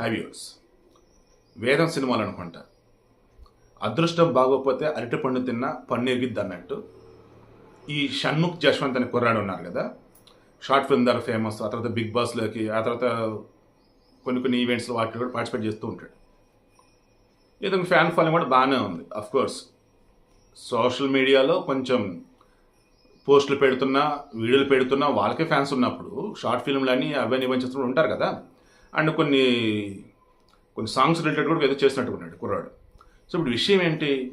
హ్యావ్యూర్స్ వేదం సినిమాలు అనుకుంటా. అదృష్టం బాగోకపోతే అరటిపండు తిన్న పన్ను ఎగిద్ది అన్నట్టు ఈ షణ్ముఖ్ జశ్వంత్ అనే కుర్రాడు ఉన్నారు కదా. షార్ట్ ఫిల్మ్ ద్వారా ఫేమస్ ఆ తర్వాత బిగ్ బాస్లోకి ఆ తర్వాత కొన్ని కొన్ని ఈవెంట్స్లో వాటిలో కూడా పార్టిసిపేట్ చేస్తూ ఉంటాడు. ఇతనికి ఫ్యాన్ ఫాలోయింగ్ కూడా బాగానే ఉంది. అఫ్ కోర్స్ సోషల్ మీడియాలో కొంచెం పోస్టులు పెడుతున్నా వీడియోలు పెడుతున్నా వాళ్ళకే ఫ్యాన్స్ ఉన్నప్పుడు షార్ట్ ఫిల్మ్లన్నీ అవన్నీ ఇవన్నీ చేస్తున్నప్పుడు ఉంటారు కదా. అండ్ కొన్ని కొన్ని సాంగ్స్ రిలేటెడ్ కూడా ఏదో చేసినట్టు ఉన్నాడు కుర్రాడు. సో ఇప్పుడు విషయం ఏంటి?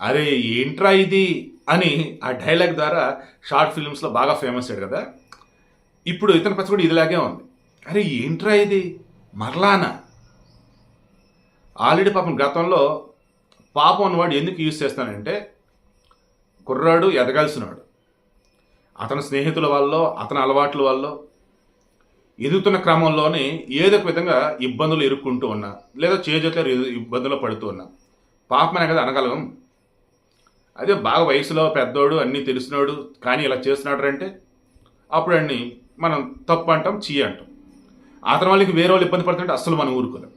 అరే ఏంట్రా ఇది? అని ఆ డైలాగ్ ద్వారా షార్ట్ ఫిల్మ్స్లో బాగా ఫేమస్ అయ్యాడు కదా. ఇప్పుడు ఇతని పచ్చ కూడా ఇదిలాగే ఉంది. అరే ఏంట్రా ఇది? మరలానా? ఆల్రెడీ పాపం గతంలో పాపం అన్నవాడు ఎందుకు యూజ్ చేస్తానంటే కుర్రాడు ఎదగాల్సినవాడు అతని స్నేహితుల వల్ల అతని అలవాట్ల వల్ల ఎదుగుతున్న క్రమంలోనే ఏదో ఒక విధంగా ఇబ్బందులు ఇరుక్కుంటూ ఉన్నా లేదా చేజట్లో ఇబ్బందులు పడుతూ ఉన్నా. పాపమనే కదా అనగలం. అదే బాగా వయసులో పెద్దోడు అన్నీ తెలిసినోడు కానీ ఇలా చేస్తున్నాడు అంటే అప్పుడు అన్ని మనం తప్పు అంటాం చీ అంటాం. అతని వాళ్ళకి వేరే వాళ్ళు ఇబ్బంది పడుతుంటే అస్సలు మనం ఊరుకోలేం.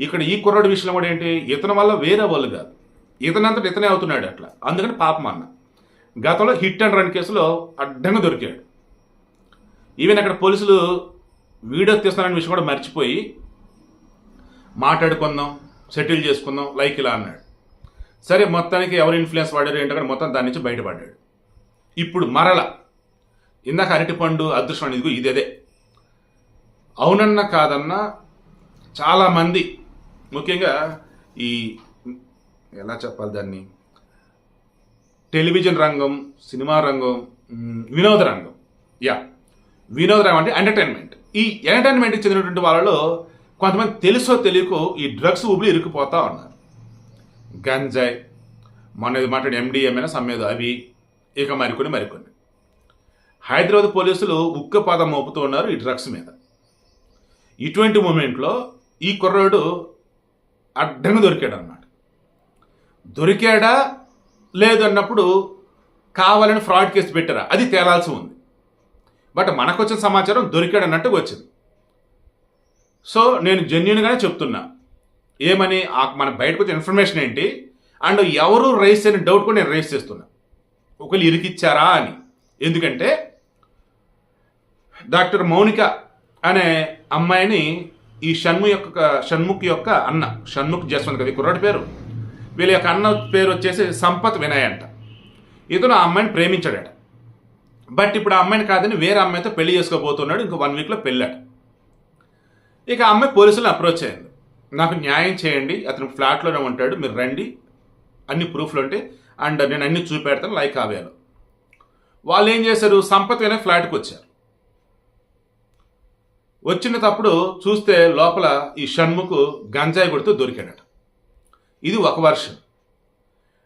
ఇక్కడ ఈ కుర్రాడి విషయంలో కూడా ఏంటి ఇతని వల్ల వేరే వాళ్ళు కాదు. ఇతనంతటి ఇతనే అవుతున్నాడు అట్లా. అందుకని పాపం అన్న. గతంలో హిట్ అండ్ రన్ కేసులో అడ్డంగా దొరికాడు. ఈవెన్ అక్కడ పోలీసులు వీడియో తీస్తున్నారనే విషయం కూడా మర్చిపోయి మాట్లాడుకుందాం సెటిల్ చేసుకుందాం లైక్ ఇలా అన్నాడు. సరే మొత్తానికి ఎవరు ఇన్ఫ్లుయెన్స్ వాడారు ఏంటంటే మొత్తం దాని నుంచి బయటపడ్డాడు. ఇప్పుడు మరల ఇందాక అరటిపండు అదృష్టం అనేది ఇదేదే. అవునన్న కాదన్నా చాలామంది ముఖ్యంగా ఈ ఎలా చెప్పాలి దాన్ని? టెలివిజన్ రంగం సినిమా రంగం వినోద రంగం. యా వినోద రంగం అంటే ఎంటర్టైన్మెంట్ ఈ ఎంటర్టైన్మెంట్కి చెందినటువంటి వాళ్ళలో కొంతమంది తెలుసో తెలియకో ఈ డ్రగ్స్ ఊబిలి ఇరుక్కుపోతా ఉన్నారు. గంజాయ్ మొన్న ఇది మాట్లాడి ఎండిఎంఏనా సమ్మేదో అవి ఇక మరికొన్ని మరికొన్ని. హైదరాబాద్ పోలీసులు ఉక్క పాదం మోపుతూ ఉన్నారు ఈ డ్రగ్స్ మీద. ఇటువంటి మూమెంట్లో ఈ కుర్రాడు అడ్డంగా దొరికాడు అన్నమాట దొరికాడా లేదన్నప్పుడు కావాలని ఫ్రాడ్ కేసు పెట్టారా? అది తేలాల్సి ఉంది. బట్ మనకు వచ్చిన సమాచారం దొరికాడు అన్నట్టుగా వచ్చింది. సో నేను జెన్యున్గానే చెప్తున్నా. ఏమని ఆ- మన బయటకు వచ్చిన ఇన్ఫర్మేషన్ ఏంటి? అండ్ ఎవరు రైస్ అనే డౌట్ కూడా నేను రైస్ చేస్తున్నా. ఒకళ్ళు ఇరికిచ్చారా అని. ఎందుకంటే డాక్టర్ మౌనిక అనే అమ్మాయిని ఈ షణ్ము యొక్క షణ్ముఖ్ యొక్క అన్న షణ్ముఖ్ జస్వంత్ కదా కుర్రాడి పేరు? వీళ్ళ యొక్క అన్న పేరు వచ్చేసి సంపత్ వినయ్ అంట. ఇతను ఆ అమ్మాయిని ప్రేమించాడట. బట్ ఇప్పుడు ఆ అమ్మాయిని కాదని వేరే అమ్మాయితో పెళ్ళి చేసుకోబోతున్నాడు ఇంకో వన్ వీక్లో పెళ్ళాడు. ఇక ఆ అమ్మాయి పోలీసులను అప్రోచ్ అయింది నాకు న్యాయం చేయండి అతను ఫ్లాట్లోనే ఉంటాడు మీరు రండి. అన్ని ప్రూఫ్లు ఉంటే అండ్ నేను అన్ని చూపెడతాను లైక్ ఆవేలో వాళ్ళు ఏం చేశారు? సంపత్ అనే ఫ్లాట్కి వచ్చారు. వచ్చిన తప్పుడు చూస్తే లోపల ఈ షణ్ముకు గంజాయి కొడుతూ దొరికాడట. ఇది ఒక వర్షన్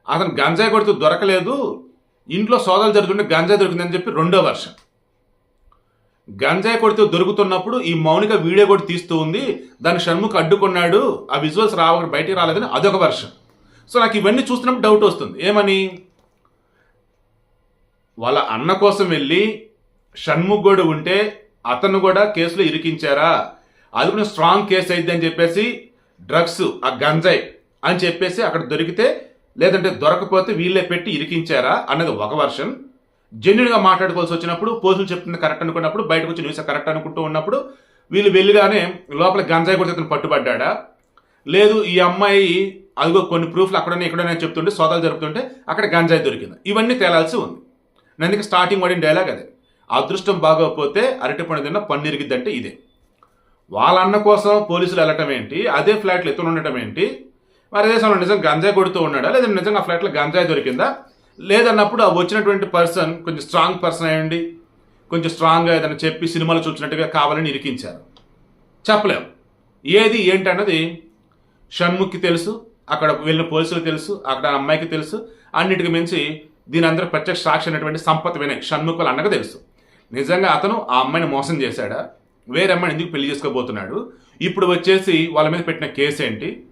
అతను గంజాయి కొడుతూ దొరకలేదు ఇంట్లో సోదాలు జరుగుతుంటే గంజాయి దొరికిందని చెప్పి రెండో వర్షన్ గంజాయి కొడితే దొరుకుతున్నప్పుడు ఈ మౌనిక వీడియో కూడా తీస్తూ ఉంది. దాన్ని షణ్ముఖ్ అడ్డుకున్నాడు. ఆ విజువల్స్ రావ బయటికి రాలేదని అదొక వర్షన్ సో నాకు ఇవన్నీ చూస్తున్నప్పుడు డౌట్ వస్తుంది. ఏమని? వాళ్ళ అన్న కోసం వెళ్ళి షణ్ముఖ్ కూడా ఉంటే అతను కూడా కేసులో ఇరికించారా? అది కూడా స్ట్రాంగ్ కేసు అయింది అని చెప్పేసి డ్రగ్స్ ఆ గంజాయి అని చెప్పేసి అక్కడ దొరికితే లేదంటే దొరకపోతే వీళ్ళే పెట్టి ఇరికించారా అన్నది ఒక వర్షన్ జెన్యున్గా మాట్లాడుకోవాల్సి వచ్చినప్పుడు పోలీసులు చెప్తుంది కరెక్ట్ అనుకున్నప్పుడు బయటకు వచ్చి న్యూస్ కరెక్ట్ అనుకుంటూ ఉన్నప్పుడు వీళ్ళు వెళ్ళిగానే లోపల గంజాయి కూడా ఇతను పట్టుబడ్డా లేదు ఈ అమ్మాయి అదిగో కొన్ని ప్రూఫ్లు అక్కడనే ఇక్కడనే చెప్తుంటే సోదాలు జరుపుతుంటే అక్కడ గంజాయి దొరికింది. ఇవన్నీ తేలాల్సి ఉంది. అందుకే స్టార్టింగ్ వాడిన డైలాగ్ అదే. అదృష్టం బాగోకపోతే అరటిపండు తిన్న పన్నీరిగిద్దంటే ఇదే. వాళ్ళ అన్న కోసం పోలీసులు వెళ్ళటం ఏంటి? అదే ఫ్లాట్లో ఎత్తున ఉండటం ఏంటి? మరి దేశంలో నిజంగా గంజాయి కొడుతూ ఉన్నాడా? లేదా నిజంగా ఆ ఫ్లాట్లో గంజాయి దొరికిందా? లేదన్నప్పుడు ఆ వచ్చినటువంటి పర్సన్ కొంచెం స్ట్రాంగ్ పర్సన్ అయ్యండి. కొంచెం స్ట్రాంగ్గా ఏదైనా చెప్పి సినిమాలు చూసినట్టుగా కావాలని ఇరికించారు. చెప్పలేం. ఏది ఏంటి అన్నది షణ్ముఖ్కి తెలుసు అక్కడ వెళ్ళిన పోలీసులకు తెలుసు అక్కడ ఆ అమ్మాయికి తెలుసు అన్నిటికి మించి దీని అందరూ ప్రత్యక్ష సాక్షి అయినటువంటి సంపత్ వినయ్ షణ్ముఖ్ అన్నకు తెలుసు. నిజంగా అతను ఆ అమ్మాయిని మోసం చేశాడా? వేరే అమ్మాయిని ఎందుకు పెళ్ళి చేసుకోబోతున్నాడు? ఇప్పుడు వచ్చేసి వాళ్ళ మీద పెట్టిన కేసు ఏంటి?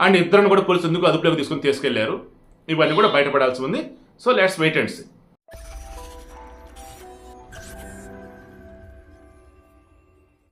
అండ్ ఇద్దరిని కూడా పోలీసులు ఎందుకు అదుపులోకి తీసుకుని తీసుకెళ్ళారు? ఇవన్నీ కూడా బయటపడాల్సి ఉంది. So let's wait and see